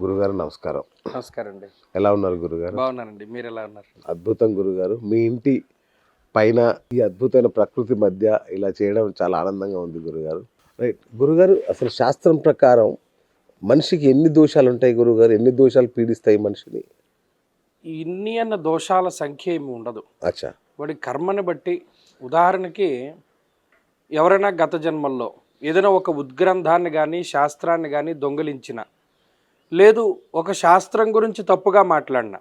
గురుగారు నమస్కారం. నమస్కారం అండి ఎలా ఉన్నారు గురుగారు? బాగున్నానండి. మీరు ఎలా ఉన్నారు? అద్భుతం గురుగారు. మీ ఇంటి పైన ఈ అద్భుతమైన ప్రకృతి మధ్య ఇలా చేయడం చాలా ఆనందంగా ఉంది గురుగారు. రైట్. గురుగారు అసలు శాస్త్రం ప్రకారం మనిషికి ఎన్ని దోషాలు ఉంటాయి గురుగారు? ఎన్ని దోషాలు పీడిస్తాయి మనిషిని? ఇన్ని అన్న దోషాల సంఖ్య ఏమి ఉండదు. అచ్చా. వాడి కర్మని బట్టి ఉదాహరణకి ఎవరైనా గత జన్మల్లో ఏదైనా ఒక ఉద్గ్రంథాన్ని కానీ శాస్త్రాన్ని కానీ దొంగిలించిన లేదు ఒక శాస్త్రం గురించి తప్పుగా మాట్లాడిన.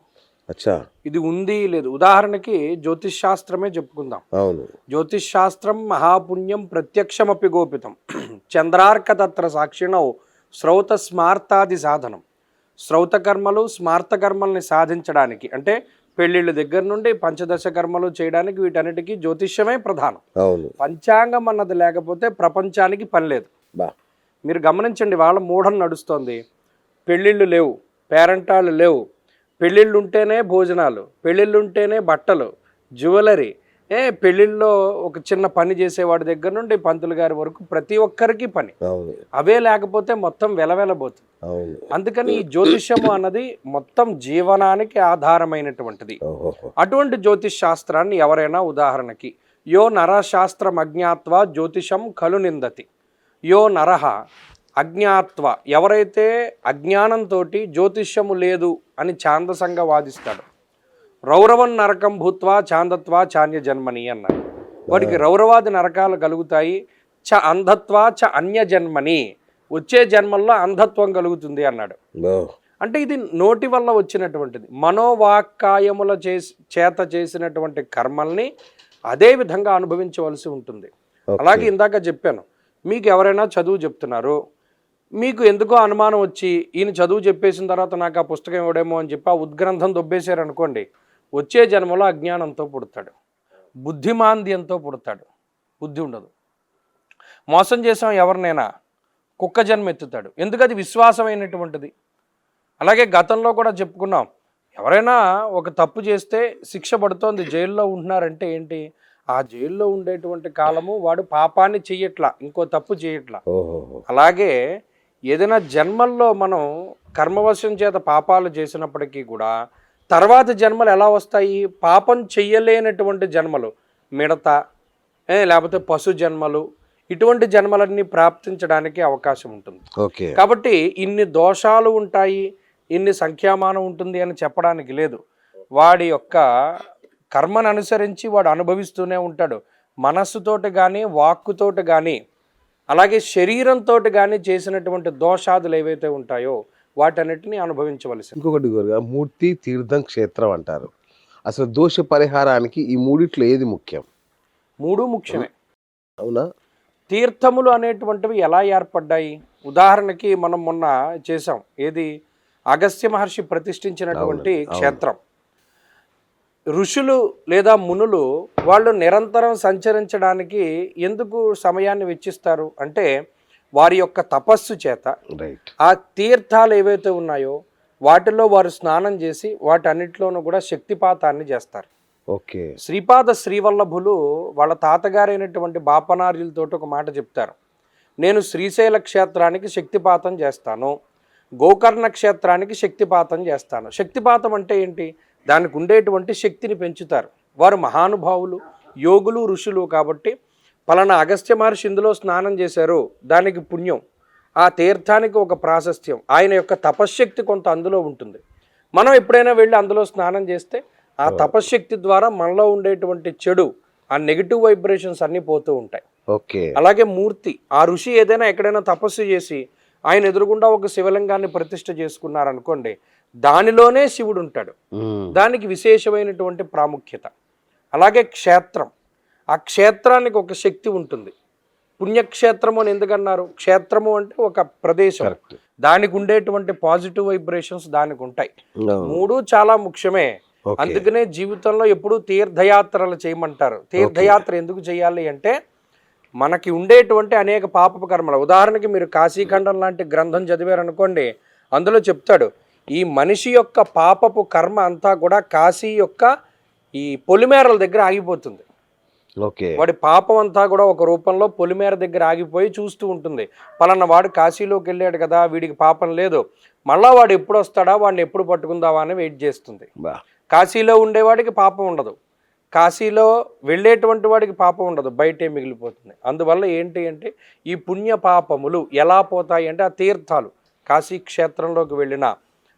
అచ్చా. ఇది ఉంది లేదు. ఉదాహరణకి జ్యోతిష్ శాస్త్రమే చెప్పుకుందాం. అవును. జ్యోతిష్ శాస్త్రం మహాపుణ్యం ప్రత్యక్షమపి గోపితం. చంద్రార్క తత్ర సాక్షిణౌ శ్రౌత స్మార్తాది సాధనం. శ్రౌత కర్మలు స్మార్త కర్మల్ని సాధించడానికి అంటే పెళ్ళిళ్ళ దగ్గర నుండి పంచదశ కర్మలు చేయడానికి వీటన్నిటికీ జ్యోతిష్యమే ప్రధానం. అవును. పంచాంగం అన్నది లేకపోతే ప్రపంచానికి పని లేదు. మీరు గమనించండి వాళ్ళ మూఢం నడుస్తోంది. పెళ్ళిళ్ళు లేవు పేరెంటాళ్ళు లేవు. పెళ్ళిళ్ళు ఉంటేనే భోజనాలు పెళ్ళిళ్ళు ఉంటేనే బట్టలు జ్యువెలరీ. ఏ పెళ్ళిళ్ళలో ఒక చిన్న పని చేసేవాడి దగ్గర నుండి పంతులు గారి వరకు ప్రతి ఒక్కరికి పని. అవే లేకపోతే మొత్తం వెలవెలబోతుంది అందుకని ఈ జ్యోతిష్యము అన్నది మొత్తం జీవనానికి ఆధారమైనటువంటిది. అటువంటి జ్యోతిష్ శాస్త్రాన్ని ఎవరైనా ఉదాహరణకి యో నరశాస్త్రం అజ్ఞాత్వ జ్యోతిషం ఖలు నిందతి. యో నరహ అజ్ఞాత్వ. ఎవరైతే అజ్ఞానంతో జ్యోతిష్యము లేదు అని ఛాందసంగా వాదిస్తాడు. రౌరవం నరకం భూత్వా చాందత్వా చాన్య జన్మని అన్నాడు. వాడికి రౌరవాది నరకాలు కలుగుతాయి. చ అంధత్వా చ అన్య జన్మని. వచ్చే జన్మల్లో అంధత్వం కలుగుతుంది అన్నాడు. అంటే ఇది నోటి వల్ల వచ్చినటువంటిది. మనోవాక్కాయముల చేసి చేత చేసినటువంటి కర్మల్ని అదే విధంగా అనుభవించవలసి ఉంటుంది. అలాగే ఇందాక చెప్పాను. మీకు ఎవరైనా చదువు చెప్తున్నారు. మీకు ఎందుకో అనుమానం వచ్చి ఈయన చదువు చెప్పేసిన తర్వాత నాకు ఆ పుస్తకం ఇవ్వడేమో అని చెప్పి ఆ ఉద్గ్రంథం దొబ్బేశారు అనుకోండి వచ్చే జన్మలో అజ్ఞానంతో పుడతాడు బుద్ధిమాంద్యంతో పుడతాడు బుద్ధి ఉండదు. మోసం చేసాం ఎవరినైనా కుక్క జన్మ ఎత్తుతాడు. ఎందుకు అది విశ్వాసమైనటువంటిది? అలాగే గతంలో కూడా చెప్పుకున్నాం ఎవరైనా ఒక తప్పు చేస్తే శిక్ష పడుతోంది జైల్లో ఉంటున్నారంటే ఏంటి? ఆ జైల్లో ఉండేటువంటి కాలము వాడు పాపాన్ని చెయ్యట్లా ఇంకో తప్పు చేయట్లా అలాగే ఏదైనా జన్మల్లో మనం కర్మవశం చేత పాపాలు చేసినప్పటికీ కూడా తర్వాత జన్మలు ఎలా వస్తాయి? పాపం చెయ్యలేనటువంటి జన్మలు మిడత ఏ, లేకపోతే పశు జన్మలు ఇటువంటి జన్మలన్నీ ప్రాప్తించడానికి అవకాశం ఉంటుంది. ఓకే. కాబట్టి ఇన్ని దోషాలు ఉంటాయి ఇన్ని సంఖ్యామానం ఉంటుంది అని చెప్పడానికి లేదు. వాడి యొక్క కర్మను అనుసరించి వాడు అనుభవిస్తూనే ఉంటాడు. మనస్సుతోటి కానీ వాక్కుతోటి కానీ అలాగే శరీరంతో కానీ చేసినటువంటి దోషాదులు ఏవైతే ఉంటాయో వాటన్నిటిని అనుభవించవలసి ఇంకొకటి గురుగా మూర్తి తీర్థం క్షేత్రం అంటారు. అసలు దోష పరిహారానికి ఈ మూడిట్లో ఏది ముఖ్యం? మూడు ముఖ్యమే. అవునా? తీర్థములు అనేటువంటివి ఎలా ఏర్పడ్డాయి? ఉదాహరణకి మనం మొన్న చేసాం ఏది? అగస్త్య మహర్షి ప్రతిష్ఠించినటువంటి. క్షేత్రం. ఋషులు లేదా మునులు వాళ్ళు నిరంతరం సంచరించడానికి ఎందుకు సమయాన్ని వెచ్చిస్తారు? అంటే వారి యొక్క తపస్సు చేత. రైట్ ఆ తీర్థాలు ఏవైతే ఉన్నాయో వాటిలో వారు స్నానం చేసి వాటన్నిటిలోనూ కూడా శక్తిపాతాన్ని చేస్తారు. ఓకే. శ్రీపాద శ్రీవల్లభులు వాళ్ళ తాతగారైనటువంటి బాపనార్యులతో ఒక మాట చెప్తారు. నేను శ్రీశైల క్షేత్రానికి శక్తిపాతం చేస్తాను. గోకర్ణ క్షేత్రానికి శక్తిపాతం చేస్తాను. శక్తిపాతం అంటే ఏంటి? దానికి ఉండేటువంటి శక్తిని పెంచుతారు. వారు మహానుభావులు యోగులు ఋషులు కాబట్టి పలానా అగస్త్య మహర్షి ఇందులో స్నానం చేశారు. దానికి పుణ్యం. ఆ తీర్థానికి ఒక ప్రాశస్త్యం. ఆయన యొక్క తపశ్శక్తి కొంత అందులో ఉంటుంది. మనం ఎప్పుడైనా వెళ్ళి అందులో స్నానం చేస్తే ఆ తపశ్శక్తి ద్వారా మనలో ఉండేటువంటి చెడు ఆ నెగిటివ్ వైబ్రేషన్స్ అన్నీ పోతూ ఉంటాయి. ఓకే. అలాగే మూర్తి ఆ ఋషి ఏదైనా ఎక్కడైనా తపస్సు చేసి ఆయన ఎదురుగుండా ఒక శివలింగాన్ని ప్రతిష్ఠ చేసుకున్నారనుకోండి దానిలోనే శివుడు ఉంటాడు. దానికి విశేషమైనటువంటి ప్రాముఖ్యత. అలాగే క్షేత్రం. ఆ క్షేత్రానికి ఒక శక్తి ఉంటుంది. పుణ్యక్షేత్రము అని ఎందుకన్నారు? క్షేత్రము అంటే ఒక ప్రదేశం. దానికి ఉండేటువంటి పాజిటివ్ వైబ్రేషన్స్ దానికి ఉంటాయి. మూడు చాలా ముఖ్యమే. అందుకనే జీవితంలో ఎప్పుడూ తీర్థయాత్రలు చేయమంటారు. తీర్థయాత్ర ఎందుకు చేయాలి అంటే మనకి ఉండేటువంటి అనేక పాపపు కర్మలు. ఉదాహరణకి మీరు కాశీఖండం లాంటి గ్రంథం చదివారనుకోండి అందులో చెప్తాడు ఈ మనిషి యొక్క పాపపు కర్మ అంతా కూడా కాశీ యొక్క ఈ పొలిమేరల దగ్గర ఆగిపోతుంది. ఓకే. వాడి పాపం అంతా కూడా ఒక రూపంలో పొలిమేర దగ్గర ఆగిపోయి చూస్తూ ఉంటుంది. పలానా వాడు కాశీలోకి వెళ్ళాడు కదా వీడికి పాపం లేదు. మళ్ళా వాడు ఎప్పుడు వస్తాడా వాడిని ఎప్పుడు పట్టుకుందావా అని వెయిట్ చేస్తుంది. కాశీలో ఉండేవాడికి పాపం ఉండదు. కాశీలో వెళ్ళేటువంటి వాడికి పాపం ఉండదు. బయటే మిగిలిపోతుంది. అందువల్ల ఏంటి అంటే ఈ పుణ్య పాపములు ఎలా పోతాయి అంటే ఆ తీర్థాలు. కాశీ క్షేత్రంలోకి వెళ్ళినా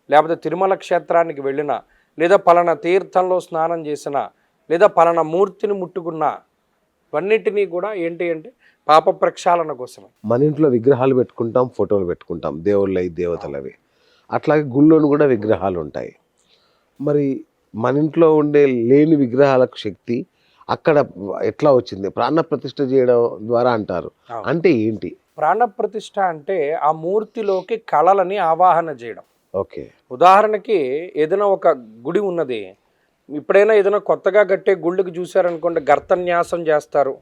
లేకపోతే తిరుమల క్షేత్రానికి వెళ్ళినా లేదా పలానా తీర్థంలో స్నానం చేసినా లేదా పలానా మూర్తిని ముట్టుకున్నా ఇవన్నిటినీ కూడా ఏంటి అంటే పాప ప్రక్షాళన కోసమే. మన ఇంట్లో విగ్రహాలు పెట్టుకుంటాం ఫోటోలు పెట్టుకుంటాం. దేవుళ్ళవి దేవతలవి. అట్లాగే గుళ్ళోను కూడా విగ్రహాలు ఉంటాయి. మరి మన ఇంట్లో ఉండే లేని విగ్రహాలకు శక్తి అక్కడ ఎట్లా వచ్చింది? ప్రాణ ప్రతిష్ఠ చేయడం ద్వారా అంటారు. అంటే ఏంటి? ప్రాణప్రతిష్ఠ అంటే ఆ మూర్తిలోకి కళలని ఆవాహన చేయడం. ఓకే. ఉదాహరణకి ఏదైనా ఒక గుడి ఉన్నది. ఇప్పుడైనా ఏదైనా కొత్తగా కట్టే గుళ్ళకి చూసారనుకోండి గర్తన్యాసం చేస్తారు.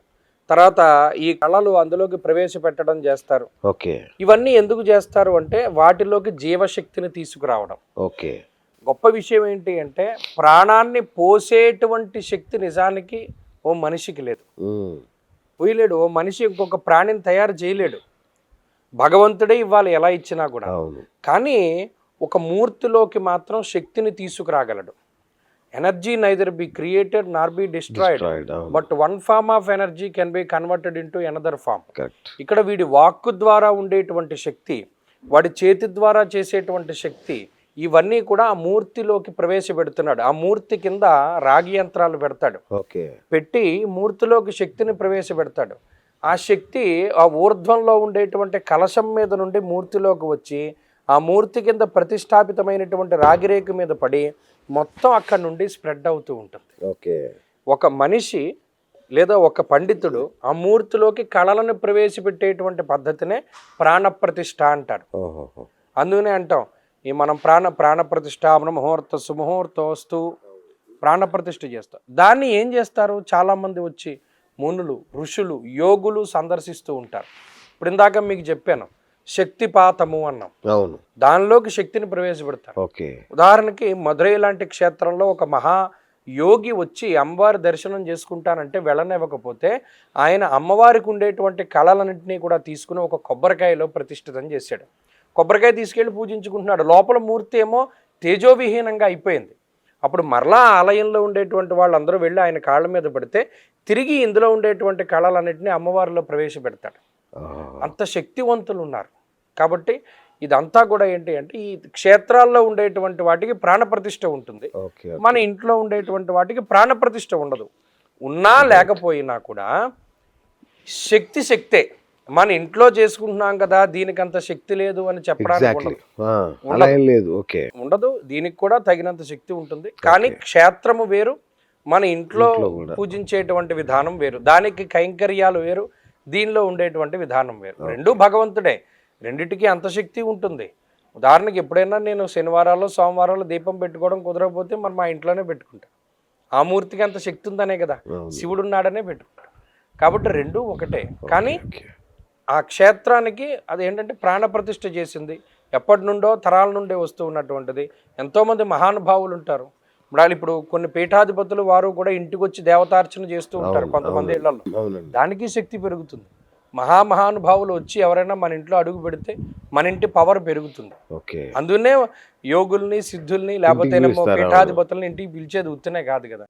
తర్వాత ఈ కళలు అందులోకి ప్రవేశపెట్టడం చేస్తారు. ఓకే. ఇవన్నీ ఎందుకు చేస్తారు అంటే వాటిలోకి జీవశక్తిని తీసుకురావడం. ఓకే. గొప్ప విషయం ఏంటి అంటే ప్రాణాన్ని పోసేటువంటి శక్తి నిజానికి ఓ మనిషికి లేదు. పోయలేడు. ఓ మనిషి ఇంకొక ప్రాణిని తయారు చేయలేడు. భగవంతుడే ఇవ్వాలి ఎలా ఇచ్చినా కూడా. కానీ ఒక మూర్తిలోకి మాత్రం శక్తిని తీసుకురాగలడు. Energy neither be created nor be destroyed but one form of energy can be converted into another form ఇక్కడ వీడి వాక్కు ద్వారా ఉండేటువంటి శక్తి వాడి చేతి ద్వారా చేసేటువంటి శక్తి ఇవన్నీ కూడా ఆ మూర్తిలోకి ప్రవేశపెడుతున్నాడు. ఆ మూర్తి కింద రాగి యంత్రాలు పెడతాడు. ఓకే. పెట్టి మూర్తిలోకి శక్తిని ప్రవేశపెడతాడు. ఆ శక్తి ఆ ఊర్ధ్వంలో ఉండేటువంటి కలశం మీద నుండి మూర్తిలోకి వచ్చి ఆ మూర్తి కింద ప్రతిష్టాపితమైనటువంటి రాగిరేకు మీద పడి మొత్తం అక్కడ నుండి స్ప్రెడ్ అవుతూ ఉంటుంది. ఓకే. ఒక మనిషి లేదా ఒక పండితుడు ఆ మూర్తిలోకి కళలను ప్రవేశపెట్టేటువంటి పద్ధతినే ప్రాణప్రతిష్ఠ అంటారు. అందుకనే అంటాం ఈ మనం ప్రాణ ప్రాణప్రతిష్ఠ ముహూర్త సుముహూర్తోస్తు ప్రాణప్రతిష్ఠ చేస్తాం. దాన్ని ఏం చేస్తారు? చాలామంది వచ్చి మునులు ఋషులు యోగులు సందర్శిస్తూ ఉంటారు. ఇప్పుడు ఇందాక మీకు చెప్పాను శక్తిపాతము అన్నాం. అవును. దానిలోకి శక్తిని ప్రవేశపెడతారు. ఓకే. ఉదాహరణకి మధురై లాంటి క్షేత్రంలో ఒక మహా యోగి వచ్చి అమ్మవారి దర్శనం చేసుకుంటానంటే వెళ్ళనివ్వకపోతే ఆయన అమ్మవారికి ఉండేటువంటి కళలన్నింటినీ కూడా తీసుకుని ఒక కొబ్బరికాయలో ప్రతిష్ఠితం చేశాడు. కొబ్బరికాయ తీసుకెళ్ళి పూజించుకుంటున్నాడు. లోపల మూర్తి ఏమో తేజోవిహీనంగా అయిపోయింది. అప్పుడు మరలా ఆలయంలో ఉండేటువంటి వాళ్ళందరూ వెళ్ళి ఆయన కాళ్ళ మీద పడితే తిరిగి ఇందులో ఉండేటువంటి కళలన్నింటినీ అమ్మవారిలో ప్రవేశపెడతాడు. అంత శక్తివంతులు ఉన్నారు కాబట్టి ఇదంతా కూడా ఏంటి అంటే ఈ క్షేత్రాల్లో ఉండేటువంటి వాటికి ప్రాణప్రతిష్ఠ ఉంటుంది. మన ఇంట్లో ఉండేటువంటి వాటికి ప్రాణప్రతిష్ఠ ఉండదు. ఉన్నా లేకపోయినా కూడా శక్తి శక్తే. మన ఇంట్లో చేసుకుంటున్నాం కదా దీనికి అంత శక్తి లేదు అని చెప్పడానికి లేదు. ఓకే. ఉండదు. దీనికి కూడా తగినంత శక్తి ఉంటుంది. కానీ క్షేత్రము వేరు మన ఇంట్లో. పూజించేటువంటి విధానం వేరు. దానికి కైంకర్యాలు వేరు దీనిలో ఉండేటువంటి విధానం వేరు. రెండు భగవంతుడే. రెండిటికి అంత శక్తి ఉంటుంది. ఉదాహరణకి ఎప్పుడైనా నేను శనివారాల్లో సోమవారాల్లో దీపం పెట్టుకోవడం కుదరకపోతే మరి మా ఇంట్లోనే పెట్టుకుంటా. ఆ మూర్తికి అంత శక్తి ఉందనే కదా. శివుడు ఉన్నాడనే పెట్టుకుంటాడు కాబట్టి రెండు ఒకటే. కానీ ఆ క్షేత్రానికి అది ఏంటంటే ప్రాణప్రతిష్ఠ చేసింది. ఎప్పటి నుండో తరాల నుండే వస్తూ ఉన్నటువంటిది. ఎంతోమంది మహానుభావులు ఉంటారు. ఇప్పుడు ఇప్పుడు కొన్ని పీఠాధిపతులు వారు కూడా ఇంటికి వచ్చి దేవతార్చన చేస్తూ ఉంటారు కొంతమంది ఇళ్ళలో. దానికి శక్తి పెరుగుతుంది. మహామహానుభావులు వచ్చి ఎవరైనా మన ఇంట్లో అడుగు పెడితే మన ఇంటి పవర్ పెరుగుతుంది. ఓకే. అందుకనే యోగుల్ని సిద్ధుల్ని లేకపోతే. పీఠాధిపతుల్ని ఇంటికి పిలిచేది ఉత్తనే కాదు కదా.